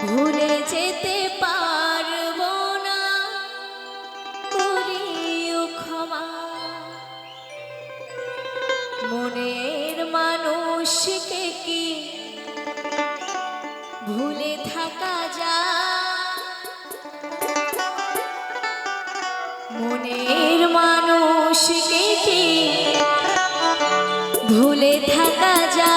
ভুলে যেতে পারব না। করিও ক্ষমা। মনের মানুষকে কি ভুলে থাকা যা মনের মানুষকে কি ভুলে থাকা যা